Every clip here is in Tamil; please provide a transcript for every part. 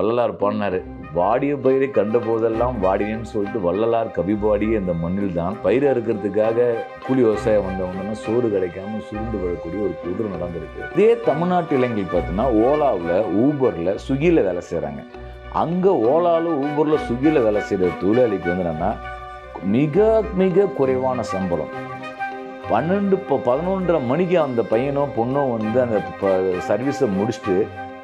வள்ளலார் பாடினார். வாடிய பயிரை கண்ட போதெல்லாம் வாடினேன்னு சொல்லிட்டு வள்ளலார் கவி அந்த இந்த மண்ணில் தான் பயிர் அறுக்கிறதுக்காக கூலி விவசாயம் வந்தவங்கன்னா சோறு கிடைக்காம சுருண்டு வரக்கூடிய ஒரு குதிரை நடந்திருக்கு. இதே தமிழ்நாட்டு இளைஞர்கள் பார்த்தீங்கன்னா ஓலாவில் ஊபரில் ஸ்விக்கியில் வேலை செய்கிறாங்க அங்கே ஓலாவில் ஊபரில் ஸ்விக்கியில் வேலை செய்கிற தொழிலாளிக்கு வந்து என்னென்னா மிக மிக குறைவான சம்பளம். பன்னெண்டு இப்போ பதினொன்றரை மணிக்கு அந்த பையனும் பொண்ணும் வந்து அந்த சர்வீஸை முடிச்சுட்டு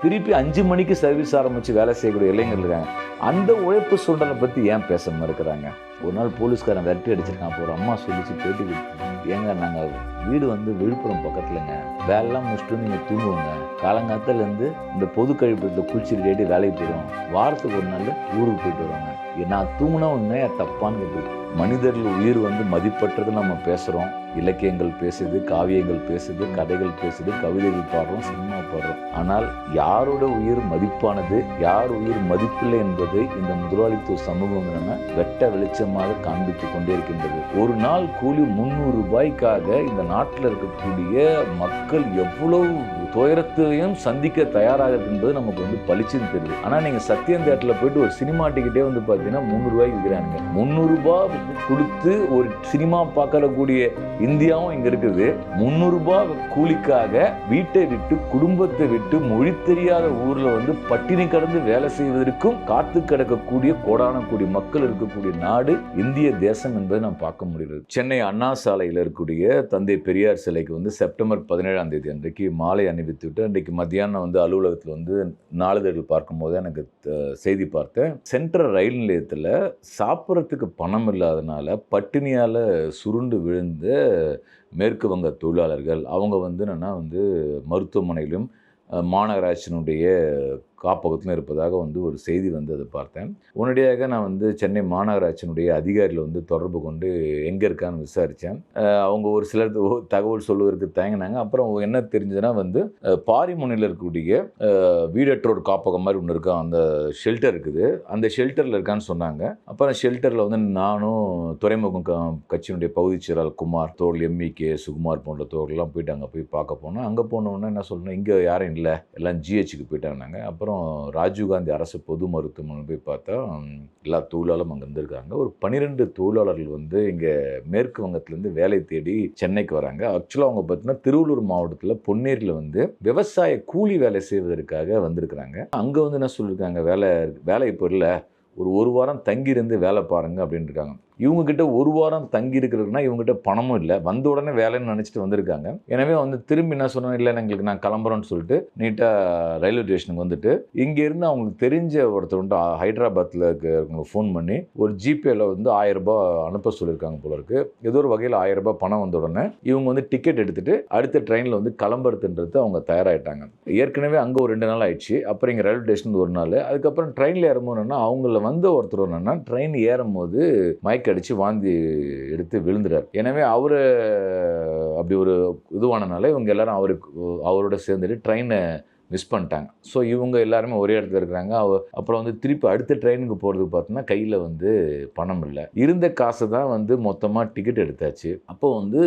திருப்பி அஞ்சு மணிக்கு சர்வீஸ் ஆரம்பித்து வேலை செய்யக்கூடிய இளைஞர்கள் இருக்காங்க. அந்த உழைப்பு சூழ்நிலை பற்றி ஏன் பேச மறுக்கிறாங்க ஒரு நாள் போலீஸ்காரன் விரட்டி அடிச்சிருக்கான். அப்போ ஒரு அம்மா சொல்லிச்சு பேட்டி கொடுத்து ஏங்க நாங்கள் வீடு வந்து விழுப்புரம் பக்கத்துலங்க. வேலைலாம் முடிச்சுட்டு நீங்கள் தூங்குவோங்க. காலங்காத்திலேருந்து இந்த பொது கழிப்பத்தில் குளிச்சுட்டு கேட்டு வேலைக்கு போயிடுவோம். வாரத்துக்கு ஒரு நாள் ஊருக்கு போயிட்டு வருவாங்க. நான் தூங்கினா ஒன்றே தப்பான்னு கேட்டு மனிதர்கள் உயிர் வந்து மதிப்பற்றது நம்ம பேசுகிறோம் இலக்கியங்கள் பேசுது காவியங்கள் பேசுது கதைகள் பேசுது கவிதைகள் பாடுறோம் சினிமா பாடுறோம். ஆனால் யாரோட உயிர் மதிப்பானது யார் உயிர் மதிப்பில்லை என்பதை இந்த முதலாளித்துவ சமூகம் என்னன்னா வெட்ட அதிகமாக காண்பித்து கொண்டே இருக்கின்றது ஒரு நாள் கூலி முந்நூறு ரூபாய்க்காக இந்த நாட்டில் இருக்கக்கூடிய மக்கள் எவ்வளவு துயரத்தையும் சந்திக்க தயாராக இருக்கின்றது நமக்கு வந்து பளிச்சுன்னு தெரியுது. ஆனால் நீங்கள் சத்தியம் தேட்டரில் போயிட்டு ஒரு சினிமா டிக்கெட்டே வந்து பார்த்தீங்கன்னா முந்நூறுரூவாய்க்கு விற்கிறாங்க முந்நூறுரூபா கொடுத்து ஒரு சினிமா பார்க்கக்கூடிய இந்தியாவும் இங்கே இருக்குது. முந்நூறுரூபா கூலிக்காக வீட்டை விட்டு குடும்பத்தை விட்டு மொழி தெரியாத ஊரில் வந்து பட்டினி கடந்து வேலை செய்வதற்கும் காத்து கிடக்கக்கூடிய கோடானக்கூடிய மக்கள் இருக்கக்கூடிய நாடு இந்திய தேசம் என்பதை நாம் பார்க்க முடிகிறது. சென்னை அண்ணா சாலையில் இருக்கக்கூடிய தந்தை பெரியார் சிலைக்கு வந்து செப்டம்பர் பதினேழாம் தேதி அன்றைக்கு மாலை அணி அணிவித்து விட்டு அன்றைக்கு மத்தியானம் வந்து அலுவலகத்தில் வந்து நாளிதழ்கள் பார்க்கும்போது எனக்கு செய்தி பார்த்தேன். சென்ட்ரல் ரயில் நிலையத்தில் சாப்பிட்றதுக்கு பணம் இல்லாதனால பட்டினியால் சுருண்டு விழுந்த மேற்கு வங்க தொழிலாளர்கள் அவங்க வந்து என்னென்னா வந்து மருத்துவமனையிலும் மாநகராட்சியினுடைய காப்பகத்திலும் இருப்பதாக வந்து ஒரு செய்தி வந்து அதை பார்த்தேன். உடனடியாக நான் வந்து சென்னை மாநகராட்சியினுடைய அதிகாரியில் வந்து தொடர்பு கொண்டு எங்கே இருக்கான்னு விசாரித்தேன். அவங்க ஒரு சிலர் தகவல் சொல்வதற்கு தயங்கினாங்க. அப்புறம் என்ன தெரிஞ்சதுன்னா வந்து பாரிமுனையில் இருக்கக்கூடிய வீடற்றோர் காப்பகம் மாதிரி ஒன்று இருக்கும் அந்த ஷெல்டர் இருக்குது. அந்த ஷெல்டரில் இருக்கான்னு சொன்னாங்க. அப்புறம் ஷெல்டரில் வந்து நானும் துறைமுகம் க- கட்சியினுடைய பகுதிச் செயலாளர் குமார் தோல் எம்இ கே சுகுமார் போன்ற தோழர்லாம் போயிட்டு அங்கே போய் பார்க்க போனோம். அங்கே போனோன்னா என்ன சொல்லணும் இங்கே யாரும் இல்லை எல்லாம் ஜிஹெச்சுக்கு போயிட்டாங்க அப்புறம் ராஜீவ்காந்தி அரசு பொது மருத்துவமனை போய் பார்த்தா எல்லா தொழிலாளரும் அங்கே இருந்திருக்காங்க. ஒரு பன்னிரெண்டு தொழிலாளர்கள் வந்து இங்கே மேற்கு வங்கத்துலேருந்து வேலை தேடி சென்னைக்கு வராங்க. ஆக்சுவலாக அவங்க பார்த்தீங்கன்னா திருவள்ளூர் மாவட்டத்தில் பொன்னேரியில் வந்து விவசாய கூலி வேலை செய்வதற்காக வந்திருக்கிறாங்க. அங்கே வந்து என்ன சொல்லியிருக்காங்க வேலை வேலை இப்போ இல்லை ஒரு ஒரு வாரம் தங்கியிருந்து வேலை பாருங்க அப்படின்னு இருக்காங்க இவங்ககிட்ட ஒரு வாரம் தங்கி இருக்கிறதுனா இவங்ககிட்ட பணமும் இல்லை. வந்த உடனே வேலைன்னு நினச்சிட்டு வந்திருக்காங்க. எனவே வந்து திரும்பி என்ன சொன்னோம் இல்லை எங்களுக்கு நான் கிளம்புறோன்னு சொல்லிட்டு நீட்டாக ரயில்வே ஸ்டேஷனுக்கு வந்துட்டு இங்கேருந்து அவங்களுக்கு தெரிஞ்ச ஒருத்தர் வந்து ஹைதராபாத்தில் இருக்கிறவங்களுக்கு ஃபோன் பண்ணி ஒரு ஜிபேயில் வந்து ஆயிரரூபா அனுப்ப சொல்லியிருக்காங்க போல இருக்கு. ஏதோ ஒரு வகையில் ஆயிரரூபா பணம் வந்த உடனே இவங்க வந்து டிக்கெட் எடுத்துட்டு அடுத்த ட்ரெயினில் வந்து கிளம்புறதுன்றது அவங்க தயாராகிட்டாங்க ஏற்கனவே அங்கே ஒரு ரெண்டு நாள் ஆயிடுச்சு. அப்புறம் இங்கே ரயில்வே ஸ்டேஷன் ஒரு நாள். அதுக்கப்புறம் ட்ரெயினில் ஏறும்போது அவங்கள வந்த ஒருத்தர் என்னன்னா ட்ரெயின் ஏறும்போது மயக்க அடித்து வாந்தி எடுத்து விழுந்துறார் எனவே அவர் அப்படி ஒரு இதுவானனால இவங்க எல்லாரும் அவருக்கு அவரோட சேர்ந்துட்டு ட்ரெயினை மிஸ் பண்ணிட்டாங்க. ஸோ இவங்க எல்லாருமே ஒரே இடத்துல இருக்கிறாங்க. அவ அப்புறம் வந்து திருப்பி அடுத்த ட்ரெயினுக்கு போகிறதுக்கு பார்த்தோன்னா கையில் வந்து பணம் இல்லை. இருந்த காசை தான் வந்து மொத்தமாக டிக்கெட் எடுத்தாச்சு. அப்போ வந்து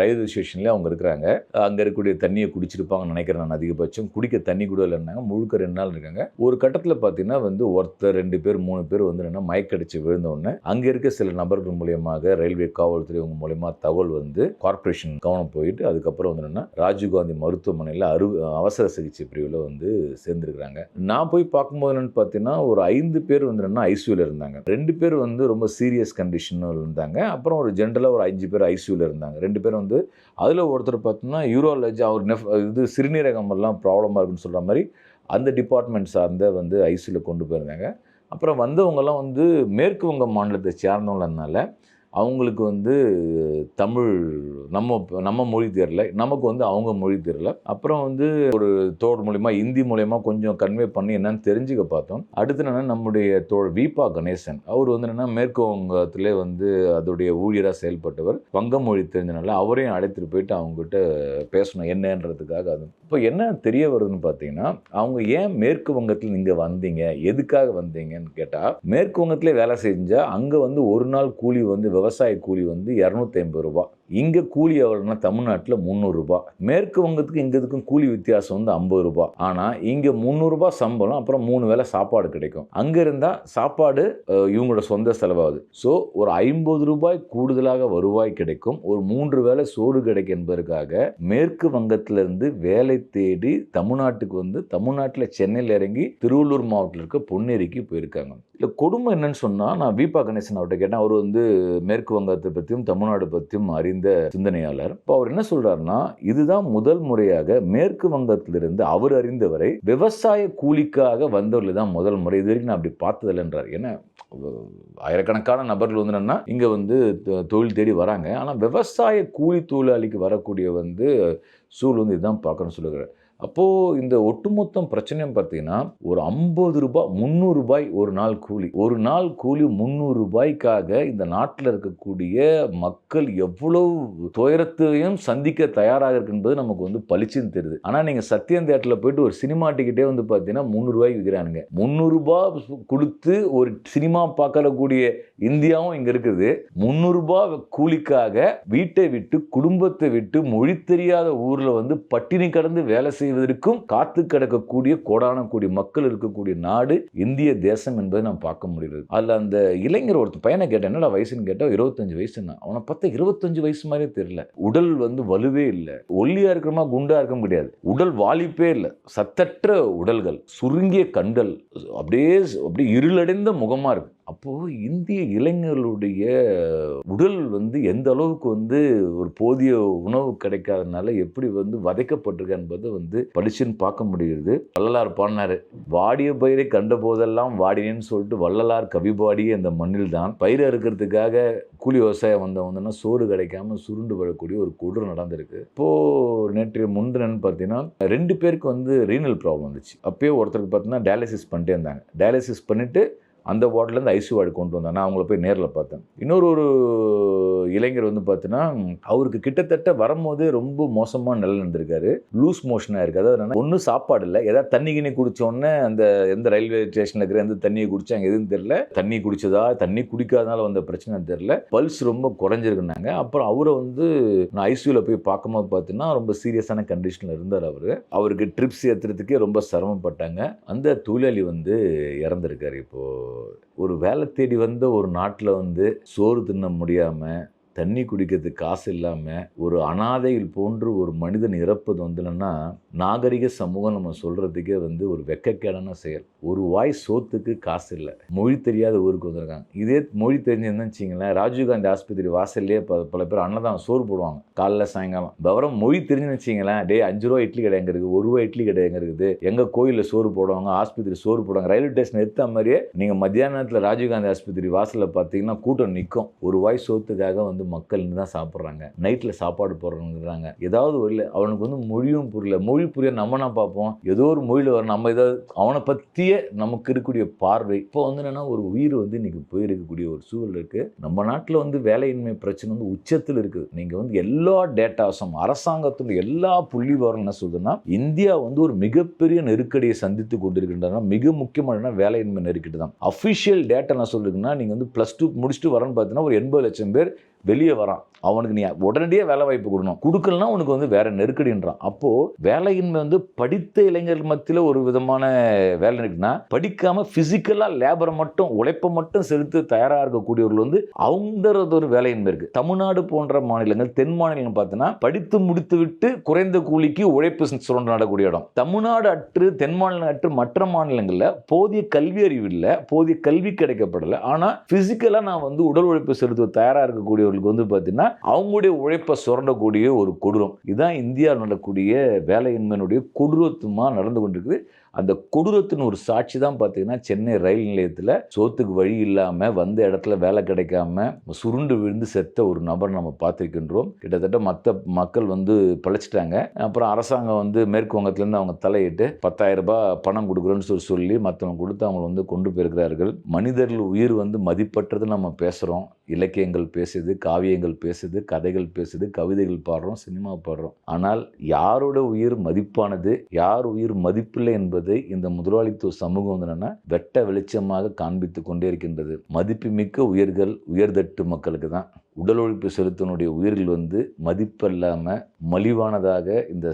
ரயில்வே ஸ்டேஷன்லேயே அவங்க இருக்கிறாங்க. அங்கே இருக்கக்கூடிய தண்ணியை குடிச்சிருப்பாங்கன்னு நினைக்கிறேன் நான் அதிகபட்சம். குடிக்க தண்ணி கூட இல்லைன்னாங்க முழுக்க ரெண்டு நாள் இருக்காங்க. ஒரு கட்டத்தில் பார்த்தீங்கன்னா வந்து ஒருத்தர் ரெண்டு பேர் மூணு பேர் வந்து என்னென்னா மயக்கடிச்சு விழுந்த உடனே அங்கே இருக்க சில நபர்கள் மூலியமாக ரயில்வே காவல்துறை இவங்க மூலியமாக தகவல் வந்து கார்ப்பரேஷன் கவனம் போயிட்டு அதுக்கப்புறம் வந்து என்னென்னா ராஜீவ்காந்தி மருத்துவமனையில் அரு அவசர சிகிச்சை பிரிவில் வந்து சேர்ந்துருக்குறாங்க. நான் போய் பார்க்கும்போது என்னென்னு பார்த்தீங்கன்னா ஒரு ஐந்து பேர் வந்து ஐசியூவில் இருந்தாங்க. ரெண்டு பேர் வந்து ரொம்ப சீரியஸ் கண்டிஷனில் இருந்தாங்க. அப்புறம் ஒரு ஜென்ரலாக ஒரு அஞ்சு பேர் ஐசியூவில் இருந்தாங்க. ரெண்டு பேர் வந்து அதில் ஒருத்தர் பார்த்தோன்னா யூரோலஜி அவர் நெஃப் இது சிறுநீரகம் எல்லாம் ப்ராப்ளமாக இருக்குன்னு சொல்கிற மாதிரி அந்த டிபார்ட்மெண்ட் சார்ந்த வந்து ஐசியூவில் கொண்டு போயிருந்தாங்க. அப்புறம் வந்தவங்கெல்லாம் வந்து மேற்கு வங்க மாநிலத்தை சேர்ந்தவங்களனால அவங்களுக்கு வந்து தமிழ் நம்ம நம்ம மொழி தெரியல. நமக்கு வந்து அவங்க மொழி தெரியல. அப்புறம் வந்து ஒரு தோல் மூலயமா ஹிந்தி மூலயமா கொஞ்சம் கன்வே பண்ணி என்னன்னு தெரிஞ்சுக்க பார்த்தோம். அடுத்து என்னென்னா நம்முடைய தோழர் வீபா கணேசன். அவர் வந்து என்னென்னா மேற்கு வங்கத்திலே வந்து அதோடைய ஊழியராக செயல்பட்டவர். வங்க மொழி தெரிஞ்சனால அவரையும் அழைத்துட்டு போயிட்டு அவங்ககிட்ட பேசணும் என்னன்றதுக்காக அது. இப்போ என்ன தெரிய வருதுன்னு பார்த்தீங்கன்னா அவங்க ஏன் மேற்கு வங்கத்தில் நீங்கள் வந்தீங்க? எதுக்காக வந்தீங்கன்னு கேட்டால் மேற்கு வங்கத்திலே வேலை செஞ்சால் அங்கே வந்து ஒரு நாள் கூலி வந்து விவசாய கூலி வந்து இரநூத்தி ஐம்பது ரூபா இங்கே கூலி எவ்வளோன்னா தமிழ்நாட்டில் முந்நூறுரூபா மேற்கு வங்கத்துக்கு இங்கே இதுக்கும் கூலி வித்தியாசம் வந்து ஐம்பது ரூபாய் ஆனால் இங்கே முந்நூறுரூபா சம்பளம் அப்புறம் மூணு வேளை சாப்பாடு கிடைக்கும். அங்கே இருந்தால் சாப்பாடு இவங்களோட சொந்த செலவாகுது. ஸோ ஒரு ஐம்பது ரூபாய் கூடுதலாக வருவாய் கிடைக்கும். ஒரு மூன்று வேளை சோறு கிடைக்கும் என்பதற்காக மேற்கு வங்கத்திலிருந்து வேலை தேடி தமிழ்நாட்டுக்கு வந்து தமிழ்நாட்டில் சென்னையில் இறங்கி திருவள்ளூர் மாவட்டத்தில் இருக்க பொன்னேரிக்கு போயிருக்காங்க. இல்லை கொடுமை என்னன்னு சொன்னால் நான் வீபா கணேசன் அவர்கிட்ட கேட்டேன். அவர் வந்து மேற்கு வங்கத்தை பற்றியும் தமிழ்நாடு பற்றியும் அறிந்து சிந்தனையாளர். இப்போ அவர் என்ன சொல்றாருன்னா இதுதான் முதல் முறையாக மேற்கு வங்கத்திலிருந்து அவர் அறிந்தவரை விவசாய கூலிக்காக வந்தவர்கள் தான் முதல் முறை. இது வரைக்கும் நான் அப்படி பார்த்ததில்லைன்றார் ஏன்னா ஆயிரக்கணக்கான நபர்கள் வந்து என்னன்னா இங்கே வந்து தொ- தொழில் தேடி வராங்க. ஆனால் விவசாய கூலி தொழிலாளிக்கு வரக்கூடிய வந்து சூழ் வந்து இதுதான் பார்க்கணும்னு சொல்லுகிறார். அப்போது இந்த ஒட்டுமொத்தம் பிரச்சனையும் பார்த்தீங்கன்னா ஒரு ஐம்பது ரூபாய் முந்நூறு ரூபாய் ஒரு நாள் கூலி. ஒரு நாள் கூலி முந்நூறு ரூபாய்க்காக இந்த நாட்டில் இருக்கக்கூடிய மக்கள் எவ்வளவு துயரத்தையும் சந்திக்க தயாராக இருக்கு என்பது நமக்கு வந்து பளிச்சுன்னு தெரியுது. ஆனால் நீங்கள் சத்தியம் தேட்டரில் போயிட்டு ஒரு சினிமா டிக்கெட்டே வந்து பார்த்தீங்கன்னா முந்நூறுரூவாய்க்கு விற்கிறானுங்க முந்நூறுரூபா கொடுத்து ஒரு சினிமா பார்க்கக்கூடிய இந்தியாவும் இங்கே இருக்குது. முந்நூறுரூபா கூலிக்காக வீட்டை விட்டு குடும்பத்தை விட்டு மொழி தெரியாத ஊரில் வந்து பட்டினி கடந்து வேலை செய்ய செய்வதற்கும் காத்து கிடக்கக்கூடிய கோடான மக்கள் இருக்கக்கூடிய நாடு இந்திய தேசம் என்பதை நாம் பார்க்க முடிகிறது. அதில் அந்த இளைஞர் ஒருத்தர் பையனை கேட்டேன் என்னடா வயசுன்னு கேட்டால் இருபத்தஞ்சு வயசுன்னா? அவனை பார்த்தா இருபத்தஞ்சு வயசு மாதிரியே தெரியல. உடல் வந்து வலுவே இல்லை. ஒல்லியா இருக்கிறமா குண்டா இருக்க கிடையாது உடல் வாலிப்பே இல்லை. சத்தற்ற உடல்கள் சுருங்கிய கண்கள் அப்படியே அப்படியே இருளடைந்த முகமா இருக்கு. அப்போது இந்திய இளைஞர்களுடைய உடல் வந்து எந்த அளவுக்கு வந்து ஒரு போதிய உணவு கிடைக்காதனால எப்படி வந்து வதைக்கப்பட்டிருக்க என்பதை வந்து படிச்சுன்னு பார்க்க முடிகிறது. வள்ளலார் பாடினார் வாடிய பயிரை கண்ட போதெல்லாம் வாடினேன்னு சொல்லிட்டு வள்ளலார் கவிபாடியே அந்த மண்ணில் தான். பயிர் அறுக்கிறதுக்காக கூலி விவசாயம் வந்தவங்கன்னா சோறு கிடைக்காம சுருண்டு வரக்கூடிய ஒரு குடு நடந்திருக்கு. இப்போது நேற்று முந்தினன்னு பார்த்தீங்கன்னா ரெண்டு பேருக்கு வந்து ரீனல் ப்ராப்ளம் வந்துச்சு. அப்போயே ஒருத்தருக்கு பார்த்தீங்கன்னா டயாலிசிஸ் பண்ணிட்டே இருந்தாங்க. டயாலிசிஸ் பண்ணிவிட்டு அந்த வார்டுலேருந்து ஐசி வார்டு கொண்டு வந்தேன். நான் அவங்கள போய் நேரில் பார்த்தேன். இன்னொரு ஒரு இளைஞர் வந்து பார்த்தீங்கன்னா அவருக்கு கிட்டத்தட்ட வரும்போதே ரொம்ப மோசமாக நிலை இருந்திருக்காரு லூஸ் மோஷனாக இருக்குது அதாவது ஒன்றும் சாப்பாடு இல்லை. ஏதாவது தண்ணி கிண்ணி குடித்தோடனே அந்த எந்த ரயில்வே ஸ்டேஷனில் இருக்கிற எந்த தண்ணியை குடிச்சாங்க எதுவும் தெரில தண்ணி குடிச்சதா தண்ணி குடிக்காதனால வந்த பிரச்சனை தெரில பல்ஸ் ரொம்ப குறைஞ்சிருக்குனாங்க. அப்புறம் அவரை வந்து நான் ஐசியூவில் போய் பார்க்கும்போது பார்த்தீங்கன்னா ரொம்ப சீரியஸான கண்டிஷனில் இருந்தார் அவர். அவருக்கு ட்ரிப்ஸ் ஏற்றுறதுக்கே ரொம்ப சிரமப்பட்டாங்க. அந்த தொழிலாளி வந்து இறந்துருக்கார் இப்போது ஒரு வேலை தேடி வந்த ஒரு நாட்டில் வந்து சோறு தின்ன முடியாமல் தண்ணி குடிக்கிறதுக்கு காசு இல்லாமல் ஒரு அனாதையில் போன்று ஒரு மனிதன் இறப்பது வந்துலன்னா நாகரிக சமூகம் நம்ம சொல்கிறதுக்கே வந்து ஒரு வெக்கக்கேடான செயல். ஒரு வாய் சோத்துக்கு காசு இல்லை. மொழி தெரியாத ஊருக்கு வந்திருக்காங்க. இதே மொழி தெரிஞ்சிருந்தா வச்சிங்களேன் ராஜீவ்காந்தி ஆஸ்பத்திரி வாசல்லே ப பல பேர் அன்னதான் சோறு போடுவாங்க. காலைல சாயங்காலம். விவரம் மொழி தெரிஞ்சுன்னு வச்சிங்களேன் டே அஞ்சு ரூபா இட்லி கடை எங்கே இருக்குது? ஒரு ரூபா இட்லி கடை எங்கே இருக்குது? எங்கள் கோயிலில் சோறு போடுவாங்க ஆஸ்பத்திரி சோறு போடுவாங்க. ரயில்வே ஸ்டேஷன் எடுத்த மாதிரியே நீங்கள் மத்தியானத்தில் ராஜீவ்காந்தி ஆஸ்பத்திரி வாசலில் பார்த்தீங்கன்னா கூட்டம் நிற்கும் ஒரு வாய் சோத்துக்காக வந்து மக்கள் தான் சாப்பிட்றாங்க. நைட்டில் சாப்பாடு போடுறவங்கிறாங்க ஏதாவது ஒரு அவனுக்கு வந்து மொழியும் புரியல. மொழி புரிய நம்ம நான் பார்ப்போம்? ஏதோ ஒரு மொழியில் வர நம்ம ஏதாவது அவனை பற்றிய நமக்கு இருக்கக்கூடிய பார்வை. இப்போ வந்து என்னென்னா ஒரு உயிர் வந்து இன்றைக்கி போயிருக்கக்கூடிய ஒரு சூழல் இருக்குது நம்ம நாட்டில் வந்து வேலையின்மை பிரச்சனை வந்து உச்சத்தில் இருக்குது நீங்கள் வந்து எல்லா டேட்டாஸும் அரசாங்கத்துடைய எல்லா புள்ளி வரும் என்ன சொல்லுதுன்னா இந்தியா வந்து ஒரு மிகப்பெரிய நெருக்கடியை சந்தித்து கொண்டிருக்கின்றன மிக முக்கியமான வேலையின்மை நெருக்கடி தான். அஃபிஷியல் டேட்டா என்ன சொல்லுதுன்னா நீங்கள் வந்து ப்ளஸ் டூ முடிச்சுட்டு வரேன்னு பார்த்தீங்கன்னா ஒரு எண்பது லட்சம் பேர் வெளியே வரான். அவனுக்கு நீ உடனடியாக வேலை வாய்ப்பு கொடுக்கணும். கொடுக்கலனா உனக்கு வந்து வேற நெருக்கடின்றான். அப்போது வேலையின்மை வந்து படித்த இளைஞர்கள் மத்தியில் ஒரு விதமான வேலை இருக்குன்னா படிக்காமல் ஃபிசிக்கலாக லேபரை மட்டும் உழைப்பை மட்டும் செலுத்த தயாராக இருக்கக்கூடியவர்கள் வந்து அவங்கிறது ஒரு வேலையின்மை இருக்குது தமிழ்நாடு போன்ற மாநிலங்கள் தென் மாநிலங்கள் பார்த்தீங்கன்னா படித்து முடித்து விட்டு குறைந்த கூலிக்கு உழைப்பு சுரண்டு நடக்கூடிய இடம். தமிழ்நாடு அற்று தென் மாநிலம் அற்று மற்ற மாநிலங்களில் போதிய கல்வி அறிவு இல்லை போதிய கல்வி கிடைக்கப்படலை. ஆனால் ஃபிசிக்கலாக நான் வந்து உடல் உழைப்பு செலுத்த தயாராக இருக்கக்கூடியவர்களுக்கு வந்து பார்த்தீங்கன்னா அவங்களுடைய உழைப்பை சுரண்டக்கூடிய ஒரு கொடூரம். இதுதான் இந்தியாவில் நடக்கூடிய வேலையின்மையினுடைய கொடூரத்துமாக நடந்து கொண்டிருக்குது. அந்த கொடூரத்தின் ஒரு சாட்சி தான் பார்த்தீங்கன்னா சென்னை ரயில் நிலையத்தில் சோத்துக்கு வழி இல்லாமல் வந்த இடத்துல வேலை கிடைக்காம சுருண்டு விழுந்து செத்த ஒரு நபர் நம்ம பார்த்துருக்கின்றோம். கிட்டத்தட்ட மற்ற மக்கள் வந்து பழைச்சிட்டாங்க. அப்புறம் அரசாங்கம் வந்து மேற்கு வங்கத்துலேருந்து அவங்க தலையிட்டு பத்தாயிரம் ரூபாய் பணம் கொடுக்குறோன்னு சொல்லி சொல்லி மற்றவங்க கொடுத்து அவங்களை வந்து கொண்டு போயிருக்கிறார்கள். மனிதர்கள் உயிர் வந்து மதிப்பற்றது நம்ம பேசுகிறோம் இலக்கியங்கள் பேசுது காவியங்கள் பேசுது கதைகள் பேசுது கவிதைகள் பாடுறோம் சினிமா பாடுறோம். ஆனால் யாரோட உயிர் மதிப்பானது யார் உயிர் மதிப்பில்லை என்பதை இந்த முதலாளித்துவ சமூகம் வந்து என்னன்னா வெட்ட வெளிச்சமாக காண்பித்து கொண்டே இருக்கின்றது. மதிப்புமிக்க உயிர்கள் உயர்தட்டு மக்களுக்கு தான். உடல் உழைப்பு செலுத்தினுடைய உயிர்கள் வந்து மதிப்பில்லாமல் மலிவானதாக இந்த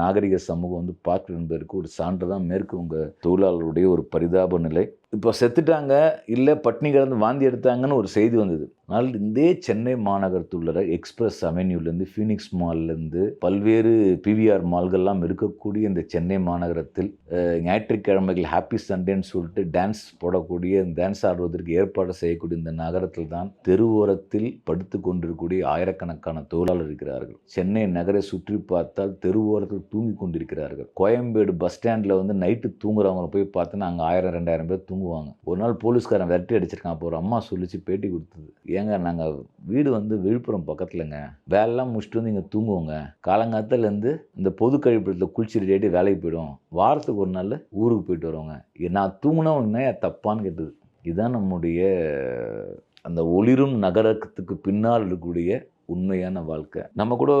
நாகரிக சமூகம் வந்து பார்க்குது என்பதற்கு ஒரு சான்று தான் மேற்கு உங்கள் தொழிலாளருடைய ஒரு பரிதாப நிலை. இப்போ செத்துட்டாங்க இல்லை பட்னி கிடந்து வாந்தி எடுத்தாங்கன்னு ஒரு செய்தி வந்தது. ஆனால் இந்த சென்னை மாநகரத்துள்ள எக்ஸ்பிரஸ் அவென்யூலேருந்து ஃபீனிக்ஸ் மால்லேருந்து பல்வேறு பிவிஆர் மால்கள்லாம் இருக்கக்கூடிய இந்த சென்னை மாநகரத்தில் ஞாயிற்றுக்கிழமைகள் ஹாப்பி சண்டேன்னு சொல்லிட்டு டான்ஸ் போடக்கூடிய டான்ஸ் ஆடுவதற்கு ஏற்பாடு செய்யக்கூடிய இந்த நகரத்தில் தான் தெருவோரத்தில் படுத்து கொண்டிருக்கக்கூடிய ஆயிரக்கணக்கான தொழிலாளர் இருக்கிறார்கள். சென்னை நகரை சுற்றி பார்த்தால் தெருவோரத்தில் தூங்கி கொண்டிருக்கிறார்கள். கோயம்பேடு பஸ் ஸ்டாண்டில் வந்து நைட்டு தூங்குறவங்கள போய் பார்த்தோன்னா அங்கே ஆயிரம் ரெண்டாயிரம் பேர் தூங்குவாங்க. ஒரு நாள் போலீஸ்காரன் விரட்டி அடிச்சிருக்கான். அப்போ ஒரு அம்மா சொல்லிச்சு பேட்டி கொடுத்தது. ஏங்க நாங்கள் வீடு வந்து விழுப்புரம் பக்கத்துலங்க. வேலைலாம் முடிச்சுட்டு வந்து இங்கே தூங்குவோங்க. காலங்காலத்துலேருந்து இந்த பொது கழிப்பிடத்தில் குளிச்சு ரெடி வேலைக்கு போயிடும் வாரத்துக்கு ஒரு நாள் ஊருக்கு போயிட்டு வருவோங்க. நான் தூங்கினவங்கன்னா தப்பான்னு கேட்டது. இதுதான் நம்முடைய அந்த ஒளிரும் நகரத்துக்கு பின்னால் இருக்கக்கூடிய உண்மையான வாழ்க்கை. நம்ம கூட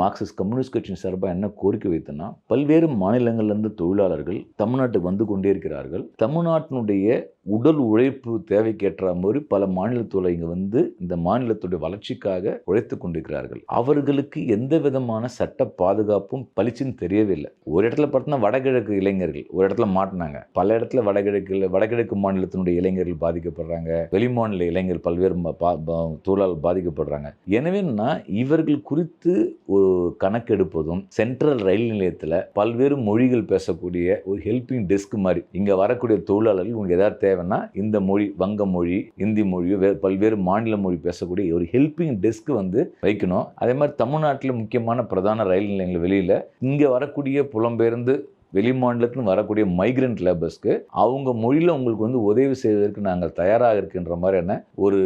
மார்க்சிஸ்ட் கம்யூனிஸ்ட் கட்சியின் சார்பாக என்ன கோரிக்கை வைத்தோம்னா பல்வேறு மாநிலங்கள்லேருந்து தொழிலாளர்கள் தமிழ்நாட்டுக்கு வந்து கொண்டே இருக்கிறார்கள். தமிழ்நாட்டினுடைய உடல் உழைப்பு தேவைக்கேற்ற மாதிரி பல மாநிலத்தோட இங்கே வந்து இந்த மாநிலத்துடைய வளர்ச்சிக்காக உழைத்து கொண்டிருக்கிறார்கள். அவர்களுக்கு எந்த விதமான சட்ட பாதுகாப்பும் பளிச்சுன்னு தெரியவே இல்லை ஒரு இடத்துல பார்த்தோன்னா வடகிழக்கு இளைஞர்கள் ஒரு இடத்துல மாட்டினாங்க. பல இடத்துல வடகிழக்கு வடகிழக்கு மாநிலத்தினுடைய இளைஞர்கள் பாதிக்கப்படுறாங்க. வெளிமாநில இளைஞர் பல்வேறு ம- பா- பா- பாதிக்கப்படுறாங்க. எனவேன்னா இவர்கள் குறித்து ஒரு கணக்கெடுப்பதும் சென்ட்ரல் ரயில் நிலையத்தில் பல்வேறு மொழிகள் பேசக்கூடிய ஒரு ஹெல்பிங் டெஸ்க் மாதிரி இங்கே வரக்கூடிய தொழிலாளர்கள் உங்களுக்கு எதாவது தேவைன்னா இந்த மொழி வங்க மொழி இந்தி மொழியோ பல்வேறு மாநில மொழி பேசக்கூடிய ஒரு ஹெல்பிங் டெஸ்க் வந்து வைக்கணும். அதே மாதிரி தமிழ்நாட்டில் முக்கியமான பிரதான ரயில் நிலையங்கள் வெளியில் இங்கே வரக்கூடிய புலம்பெயர்ந்து வெளி வரக்கூடிய மைக்ரண்ட் லேபர்ஸ்க்கு அவங்க மொழியில் உங்களுக்கு வந்து உதவி செய்வதற்கு நாங்கள் தயாராக இருக்கின்ற மாதிரியான ஒரு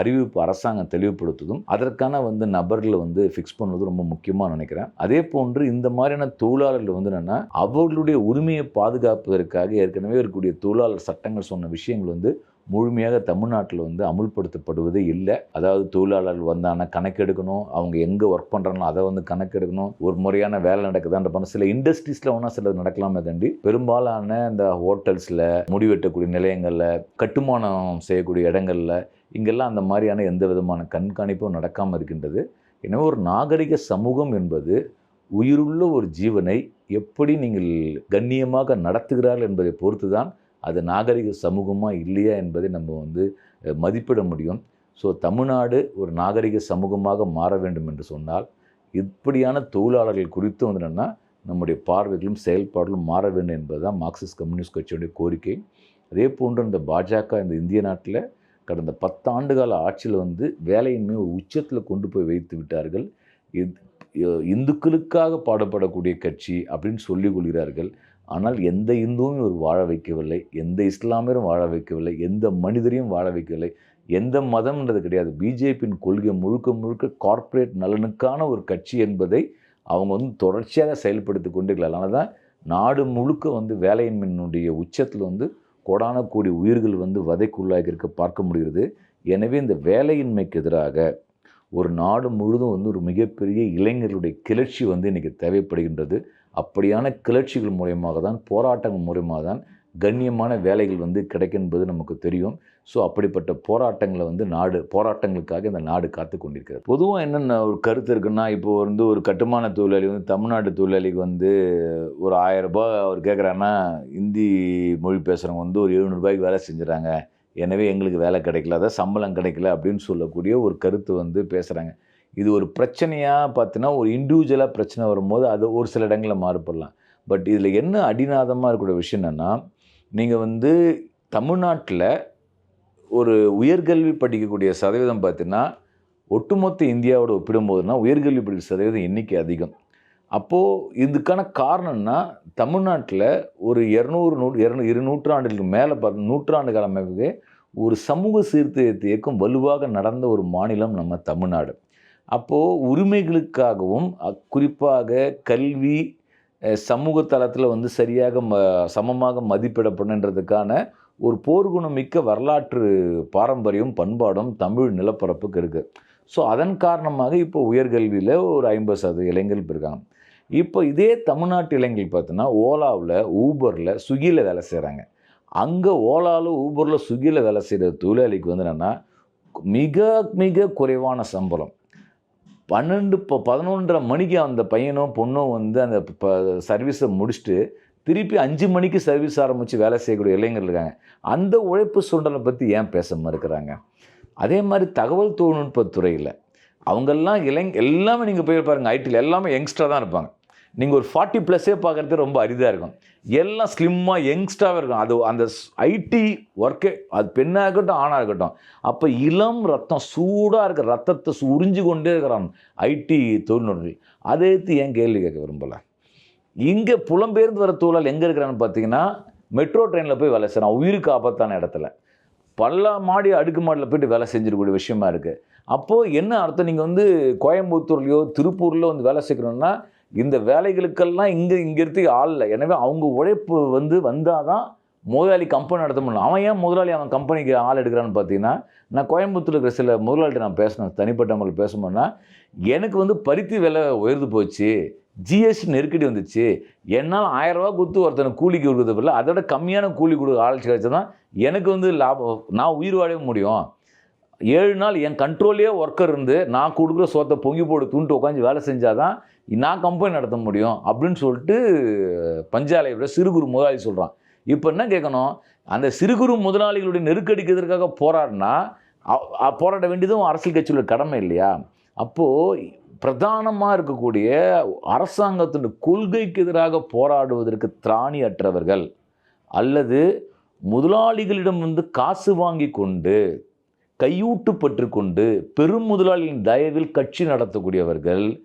அறிவிப்பு அரசாங்கம் தெளிவுபடுத்துவதும் அதற்கான வந்து நபர்களை வந்து ஃபிக்ஸ் பண்ணுவது ரொம்ப முக்கியமாக நினைக்கிறேன். அதே போன்று இந்த மாதிரியான தொழிலாளர்கள் வந்து என்னென்னா அவர்களுடைய உரிமையை பாதுகாப்பதற்காக ஏற்கனவே இருக்கக்கூடிய தொழிலாளர் சட்டங்கள் சொன்ன விஷயங்கள் வந்து முழுமையாக தமிழ்நாட்டில் வந்து அமுல்படுத்தப்படுவதே இல்லை. அதாவது தொழிலாளர்கள் வந்தான கணக்கெடுக்கணும் அவங்க எங்கே ஒர்க் பண்ணுறாங்களோ அதை வந்து கணக்கெடுக்கணும் ஒரு முறையான வேலை நடக்குதான்ற பண்ண சில இண்டஸ்ட்ரீஸில் ஒன்றா சில நடக்கலாமே கண்டி பெரும்பாலான இந்த ஹோட்டல்ஸில் முடிவெட்டக்கூடிய நிலையங்களில் கட்டுமானம் செய்யக்கூடிய இடங்களில் இங்கெல்லாம் அந்த மாதிரியான எந்த விதமான கண்காணிப்பும் நடக்காமல் இருக்கின்றது. எனவே ஒரு நாகரிக சமூகம் என்பது உயிருள்ள ஒரு ஜீவனை எப்படி நீங்கள் கண்ணியமாக நடத்துகிறார்கள் என்பதை பொறுத்து தான் அது நாகரிக சமூகமாக இல்லையா என்பதை நம்ம வந்து மதிப்பிட முடியும். ஸோ தமிழ்நாடு ஒரு நாகரிக சமூகமாக மாற வேண்டும் என்று சொன்னால் இப்படியான தொழிலாளர்கள் குறித்து வந்து என்னென்னா நம்முடைய பார்வைகளும் செயல்பாடுகளும் மாற வேண்டும் என்பது தான் மார்க்சிஸ்ட் கம்யூனிஸ்ட் கட்சியுடைய கோரிக்கை. அதே போன்று இந்த பாஜக இந்த இந்திய நாட்டில் கடந்த பத்தாண்டு கால ஆட்சியில் வந்து வேலையின்மை ஒரு உச்சத்தில் கொண்டு போய் வைத்து விட்டார்கள். இந்துக்களுக்காக பாடுபடக்கூடிய கட்சி அப்படின்னு சொல்லிக் கொள்கிறார்கள். ஆனால் எந்த இந்துவும் இவர் வாழ வைக்கவில்லை எந்த இஸ்லாமியரும் வாழ வைக்கவில்லை எந்த மனிதரையும் வாழ வைக்கவில்லை எந்த மதம்ன்றது கிடையாது. பிஜேபியின் கொள்கை முழுக்க முழுக்க கார்ப்பரேட் நலனுக்கான ஒரு கட்சி என்பதை அவங்க வந்து தொடர்ச்சியாக செயல்படுத்தி கொண்டிருக்கலாம் அதனால தான் நாடு முழுக்க வந்து வேலையின்மையினுடைய உச்சத்தில் வந்து கோடான கோடி உயிர்கள் வந்து வதைக்குள்ளாகி இருக்க பார்க்க முடிகிறது. எனவே இந்த வேலையின்மைக்கு எதிராக ஒரு நாடு முழுதும் வந்து ஒரு மிகப்பெரிய இளைஞர்களுடைய கிளர்ச்சி வந்து இன்றைக்கி தேவைப்படுகின்றது. அப்படியான கிளர்ச்சிகள் மூலயமாக தான் போராட்டங்கள் மூலயமாக தான் கண்ணியமான வேலைகள் வந்து கிடைக்கும் என்பது நமக்கு தெரியும். ஸோ அப்படிப்பட்ட போராட்டங்களை வந்து நாடு போராட்டங்களுக்காக இந்த நாடு காத்து கொண்டிருக்கிறது. பொதுவாக என்னென்ன ஒரு கருத்து இருக்குன்னா இப்போ வந்து ஒரு கட்டுமான தொழிலாளி வந்து தமிழ்நாட்டு தொழிலாளிக்கு வந்து ஒரு ஆயரரூபா அவர் கேட்குறாங்கன்னா இந்தி மொழி பேசுகிறவங்க வந்து ஒரு எழுநூறுபாய்க்கு வேலை செஞ்சுறாங்க. எனவே எங்களுக்கு வேலை கிடைக்கல அதான் சம்பளம் கிடைக்கல அப்படின்னு சொல்லக்கூடிய ஒரு கருத்து வந்து பேசுகிறாங்க இது ஒரு பிரச்சனையாக பார்த்தீங்கன்னா ஒரு இண்டிவிஜுவலாக பிரச்சனை வரும்போது அது ஒரு சில இடங்களில் மாறுபடலாம். பட் இதில் என்ன அடிநாதமாக இருக்கக்கூடிய விஷயம் என்னென்னா நீங்கள் வந்து தமிழ்நாட்டில் ஒரு உயர்கல்வி படிக்கக்கூடிய சதவீதம் பார்த்தீங்கன்னா ஒட்டுமொத்த இந்தியாவோட ஒப்பிடும்போதுனா உயர்கல்வி படிக்கிற சதவீதம் எண்ணிக்கை அதிகம். அப்போது இதுக்கான காரணம்னா தமிழ்நாட்டில் ஒரு இரநூறு நூ இரநூ இரு நூற்றாண்டுகளுக்கு மேலே பார்த்து நூற்றாண்டு காலமாகவே ஒரு சமூக சீர்திருத்த இயக்கம் வலுவாக நடந்த ஒரு மாநிலம் நம்ம தமிழ்நாடு. அப்போது உரிமைகளுக்காகவும் குறிப்பாக கல்வி சமூக தளத்தில் வந்து சரியாக ம சமமாக மதிப்பிடப்படணுன்றதுக்கான ஒரு போர்க்குணம் மிக்க வரலாற்று பாரம்பரியம் பண்பாடும் தமிழ் நிலப்பரப்புக்கு இருக்குது ஸோ அதன் காரணமாக இப்போ உயர்கல்வியில் ஒரு ஐம்பது சதவீத இளைஞர்கள் இருக்காங்க. இப்போ இதே தமிழ்நாட்டு இளைஞர்கள் பார்த்தீங்கன்னா ஓலாவில் ஊபரில் ஸ்விக்கியில் வேலை செய்கிறாங்க அங்கே ஓலாவில் ஊபரில் ஸ்விக்கியில் வேலை செய்கிற தொழிலாளிக்கு வந்து என்னென்னா மிக மிக குறைவான சம்பளம். பன்னெண்டு இப்போ பதினொன்றரை மணிக்கு அந்த பையனும் பொண்ணும் வந்து அந்த சர்வீஸை முடிச்சுட்டு திருப்பி அஞ்சு மணிக்கு சர்வீஸ் ஆரம்பித்து வேலை செய்யக்கூடிய இளைஞர்கள் இருக்காங்க. அந்த உழைப்பு சூழ்நிலை பற்றி ஏன் பேச மறுக்கிறாங்க? அதே மாதிரி தகவல் தொழில்நுட்பத் துறையில் அவங்கெல்லாம் இளைஞ எல்லாமே நீங்கள் போய் பாருங்கள் ஐடியில் எல்லாமே யங்ஸ்டராக தான் இருப்பாங்க. நீங்கள் ஒரு ஃபார்ட்டி ப்ளஸ்ஸே பார்க்குறது ரொம்ப அரிதாக இருக்கும். எல்லாம் ஸ்லிம்மாக யங்ஸ்டாகவே இருக்கும். அது அந்த ஐடி ஒர்க்கே அது பெண்ணாக இருக்கட்டும் ஆணாக இருக்கட்டும். அப்போ இளம் ரத்தம் சூடாக இருக்கிற ரத்தத்தை உறிஞ்சு கொண்டே இருக்கிறான் ஐடி தொழில்நுட்பங்கள் அதை எடுத்து ஏன் கேள்வி கேட்க விரும்பலை? இங்கே புலம்பெயர்ந்து வர தூழல் எங்கே இருக்கிறான்னு பார்த்தீங்கன்னா மெட்ரோ ட்ரெயினில் போய் வேலை செய்கிறான் உயிருக்கு ஆபத்தான இடத்துல. பல்லா மாடி அடுக்கு மாடியில் போயிட்டு வேலை செஞ்சிருக்கூடிய விஷயமா இருக்குது அப்போது என்ன அர்த்தம்? நீங்கள் வந்து கோயம்புத்தூர்லையோ திருப்பூர்லையோ வந்து வேலை செய்யணுன்னா இந்த வேலைகளுக்கெல்லாம் இங்கே இங்கே ஆள் இல்லை. எனவே அவங்க உழைப்பு வந்து வந்தால் தான் முதலாளி கம்பெனி நடத்த முடியல அவன் ஏன் முதலாளி அவன் கம்பெனிக்கு ஆள் எடுக்கிறான்னு பார்த்தீங்கன்னா நான் கோயம்புத்தூர் இருக்கிற சில முதலாளிகிட்ட நான் பேசினேன். தனிப்பட்டவங்களை முறையில் பேசும்போதுனா எனக்கு வந்து பருத்தி விலை உயர்ந்து போச்சு ஜிஎஸ்டி நெருக்கடி வந்துச்சு என்னால் ஆயிரம் ரூபா கொடுத்து ஒருத்தனை கூலிக்கு கொடுக்குறது அதை அதோட கம்மியான கூலி கொடு ஆள் கிடைச்சா தான் எனக்கு வந்து லாபம் நான் உயிர் வாழவே முடியும். ஏழு நாள் என் கண்ட்ரோல்லே ஒர்க்கர் இருந்து நான் கொடுக்குற சோத்தை பொங்கி போட்டு தூண்டு உட்காந்து வேலை செஞ்சால் தான் நான் கம்பெனி நடத்த முடியும் அப்படின்னு சொல்லிட்டு பஞ்சாலையோட சிறு குறு முதலாளி சொல்கிறான் இப்போ என்ன கேட்கணும்? அந்த சிறு குறு முதலாளிகளுடைய நெருக்கடிக்கு எதிர்க்காக போராடினா போராட வேண்டியதும் அரசியல் கட்சியோட கடமை இல்லையா? அப்போது பிரதானமாக இருக்கக்கூடிய அரசாங்கத்தின் கொள்கைக்கு எதிராக போராடுவதற்கு திராணி அற்றவர்கள் அல்லது முதலாளிகளிடம் வந்து காசு வாங்கி கொண்டு கையூட்டு கொண்டு பெரும் முதலாளியின் தயவில் கட்சி நடத்தக்கூடியவர்கள்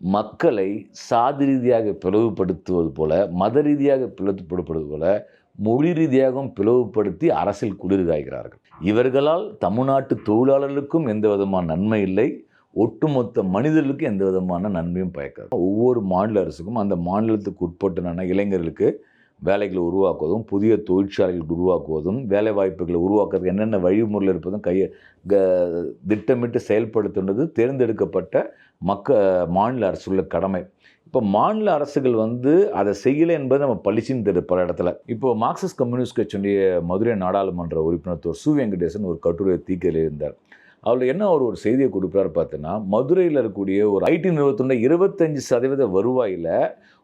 மக்களை சாதி ரீதியாக பிளவுபடுத்துவது போல மத ரீதியாக பிளவுபடுப்படுவது போல மொழி ரீதியாகவும் பிளவுபடுத்தி அரசில் குளிர்காய்கிறார்கள். இவர்களால் தமிழ்நாட்டு தொழிலாளர்களுக்கும் எந்த விதமான நன்மை இல்லை. ஒட்டுமொத்த மனிதர்களுக்கும் எந்த விதமான நன்மையும் பயக்காது. ஒவ்வொரு மாநில அரசுக்கும் அந்த மாநிலத்துக்கு உட்பட்ட இளைஞர்களுக்கு வேலைகளை உருவாக்குவதும் புதிய தொழிற்சாலைகள் உருவாக்குவதும் வேலை வாய்ப்புகளை உருவாக்குறதுக்கு என்னென்ன வழிமுறையில் இருப்பதும் கையை க- திட்டமிட்டு செயல்படுத்துனது தேர்ந்தெடுக்கப்பட்ட மக்க மாநில அரசுள்ள கடமை. இப்போ மாநில அரசுகள் வந்து அதை செய்யலை என்பது நம்ம பளிச்சின்னு தெரியுது பல இடத்துல. இப்போ மார்க்சிஸ்ட் கம்யூனிஸ்ட் கட்சியுடைய மதுரை நாடாளுமன்ற உறுப்பினர் திரு சு. வெங்கடேசன் ஒரு கட்டுரையை தீக்கையில் இருந்தார் அவர் என்ன அவர் ஒரு செய்தியை கொடுக்குறாரு பார்த்தீங்கன்னா மதுரையில் இருக்கக்கூடிய ஒரு ஐடி நிறுவனத்துடைய இருபத்தஞ்சு சதவீத வருவாயில்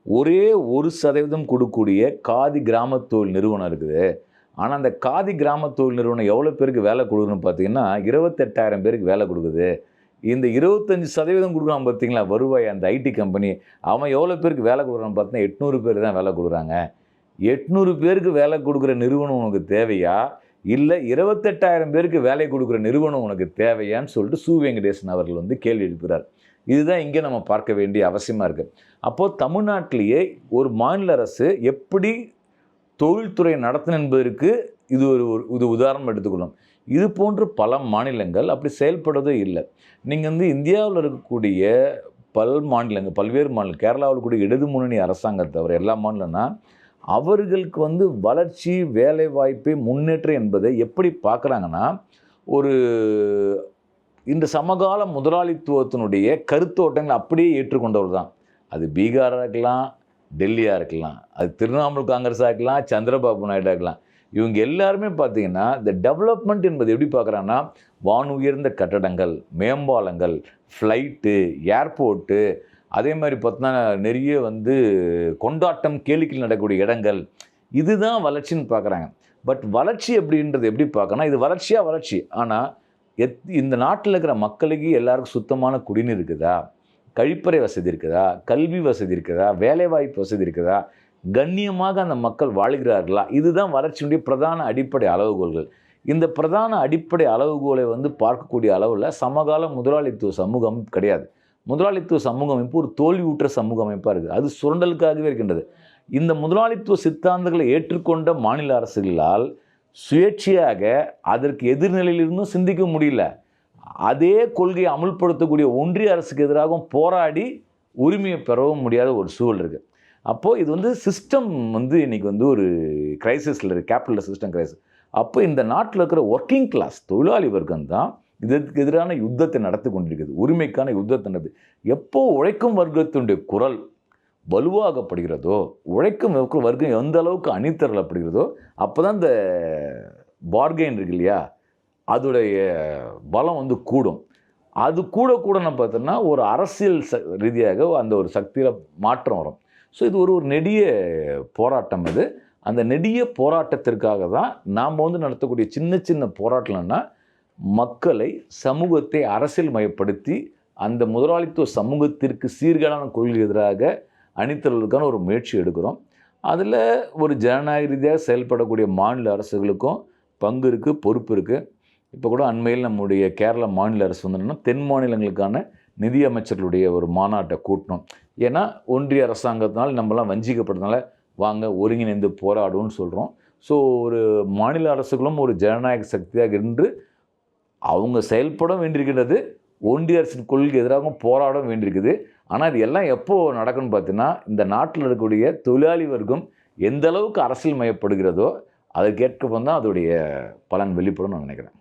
ஒரே ஒரு சதவீதம் கொடுக்கக்கூடிய காதி கிராம தொழில் நிறுவனம் இருக்குது. ஆனால் அந்த காதி கிராம தொழில் நிறுவனம் எவ்வளோ பேருக்கு வேலை கொடுக்குதுன்னு பார்த்தீங்கன்னா இருபத்தெட்டாயிரம் பேருக்கு வேலை கொடுக்குது. இந்த இருபத்தஞ்சி சதவீதம் கொடுக்குறான் பார்த்தீங்களா வருவாய் அந்த ஐடி கம்பெனி. அவன் எவ்வளோ பேருக்கு வேலை கொடுக்குறான்னு பார்த்தீங்கன்னா எட்நூறு பேர் தான் வேலை கொடுக்குறாங்க. எட்நூறு பேருக்கு வேலை கொடுக்குற நிறுவனம் உனக்கு தேவையா? இல்லை இருபத்தெட்டாயிரம் பேருக்கு வேலை கொடுக்குற நிறுவனம் உனக்கு தேவையான்னு சொல்லிட்டு சு. வெங்கடேசன் அவர்கள் வந்து கேள்வி எழுப்புகிறார் இதுதான் இங்கே நம்ம பார்க்க வேண்டிய அவசியமாக இருக்குது அப்போது தமிழ்நாட்டிலேயே ஒரு மாநில அரசு எப்படி தொழில்துறை நடத்தணும் என்பதற்கு இது ஒரு ஒரு- இது உதாரணம் எடுத்துக்கணும் இது போன்று பல மாநிலங்கள் அப்படி செயல்படுவதே இல்லை. நீங்கள் வந்து இந்தியாவில் இருக்கக்கூடிய பல் மாநிலங்கள் பல்வேறு மாநிலம் கேரளாவில் கூட இடது முன்னணி அரசாங்கத்தை தவிர எல்லா மாநிலம்னா அவர்களுக்கு வந்து வளர்ச்சி வேலைவாய்ப்பு முன்னேற்றம் என்பதை எப்படி பார்க்குறாங்கன்னா ஒரு இந்த சமகால முதலாளித்துவத்தினுடைய கருத்தோட்டங்கள் அப்படியே ஏற்றுக்கொண்டவர் தான் அது பீகாராக இருக்கலாம் டெல்லியாக இருக்கலாம் அது திரிணாமுல் காங்கிரஸாக இருக்கலாம் சந்திரபாபு நாயுடாக இருக்கலாம். இவங்க எல்லாருமே பார்த்தீங்கன்னா இந்த டெவலப்மெண்ட் என்பது எப்படி பார்க்குறாங்கன்னா வான் உயர்ந்த கட்டடங்கள் மேம்பாலங்கள் ஃப்ளைட்டு ஏர்போர்ட்டு அதே மாதிரி பார்த்தோன்னா நிறைய வந்து கொண்டாட்டம் கேளிக்கையில் நடக்கக்கூடிய இடங்கள் இதுதான் வளர்ச்சின்னு பார்க்குறாங்க. பட் வளர்ச்சி அப்படின்றது எப்படி பார்க்கணும் இது வளர்ச்சியாக வளர்ச்சி. ஆனால் எத் இந்த நாட்டில் இருக்கிற மக்களுக்கு எல்லாருக்கும் சுத்தமான குடிநீர் இருக்குதா? கழிப்பறை வசதி இருக்குதா? கல்வி வசதி இருக்குதா? வேலைவாய்ப்பு வசதி இருக்குதா? கண்ணியமாக அந்த மக்கள் வாழ்கிறார்களா? இதுதான் வளர்ச்சியினுடைய பிரதான அடிப்படை அளவுகோல்கள். இந்த பிரதான அடிப்படை அளவுகோலை வந்து பார்க்கக்கூடிய அளவில் சமகால முதலாளித்துவ சமூகம் கிடையாது. முதலாளித்துவ சமூக அமைப்பு ஒரு தோல்வியூற்ற சமூக அமைப்பாக இருக்குது. அது சுரண்டலுக்காகவே இருக்கின்றது. இந்த முதலாளித்துவ சித்தாந்தங்களை ஏற்றுக்கொண்ட மாநில அரசுகளால் சுயேட்சையாக அதற்கு எதிர்நிலையிலிருந்தும் சிந்திக்க முடியல. அதே கொள்கையை அமுல்படுத்தக்கூடிய ஒன்றிய அரசுக்கு எதிராகவும் போராடி உரிமையை பெறவும் முடியாத ஒரு சூழல் இருக்குது அப்போது இது வந்து சிஸ்டம் வந்து இன்றைக்கி வந்து ஒரு கிரைசிஸில் இருக்குது கேபிட்டல் சிஸ்டம் கிரைசிஸ் அப்போ இந்த நாட்டில் இருக்கிற ஒர்க்கிங் கிளாஸ் தொழிலாளி வர்க்கம் தான் இதற்கு எதிரான யுத்தத்தை நடத்தி கொண்டிருக்குது. உரிமைக்கான யுத்தத்தை நடத்து எப்போ உழைக்கும் வர்க்கத்தினுடைய குரல் வலுவாகப்படுகிறதோ உழைக்கும் வர்க்கம் எந்த அளவுக்கு அணித்தரலப்படுகிறதோ அப்போ தான் இந்த பார்கெயின் இருக்கு இல்லையா? அதோடைய பலம் வந்து கூடும். அது கூட கூட நம்ம பார்த்தோம்னா ஒரு அரசியல் ச ரீதியாக அந்த ஒரு சக்தியில் மாற்றம் வரும். ஸோ இது ஒரு ஒரு நெடிய போராட்டம் இது அந்த நெடிய போராட்டத்திற்காக தான் நாம் வந்து நடத்தக்கூடிய சின்ன சின்ன போராட்டம்னா மக்களை சமூகத்தை அரசியல் மயப்படுத்தி அந்த முதலாளித்துவ சமூகத்திற்கு சீர்கேடான கொள்கை எதிராக அணித்தலுக்கான ஒரு முயற்சி எடுக்கிறோம். அதில் ஒரு ஜனநாயக ரீதியாக செயல்படக்கூடிய மாநில அரசுகளுக்கும் பங்கு இருக்குது பொறுப்பு இருக்குது இப்போ கூட அண்மையில் நம்முடைய கேரள மாநில அரசு வந்து தென் மாநிலங்களுக்கான நிதி அமைச்சர்களுடைய ஒரு மாநாட்டை கூட்டணும் ஏன்னா ஒன்றிய அரசாங்கத்தினால் நம்மலாம் வஞ்சிக்கப்படுறதுனால வாங்க ஒருங்கிணைந்து போராடுவோம்னு சொல்கிறோம் ஸோ ஒரு மாநில அரசுகளும் ஒரு ஜனநாயக சக்தியாக இருந்து அவங்க செயல்பட வேண்டியிருக்கிறது ஒன்றிய அரசின் கொள்கைக்கு எதிராகவும் போராட வேண்டியிருக்குது. ஆனால் இது எல்லாம் எப்போது நடக்கும்னு பார்த்தீங்கன்னா இந்த நாட்டில் இருக்கக்கூடிய தொழிலாளி வர்க்கம் எந்த அளவுக்கு அரசியல் மயப்படுகிறதோ அதை கேட்க தான் அதோடைய பலன் வெளிப்படும் நான் நினைக்கிறேன்.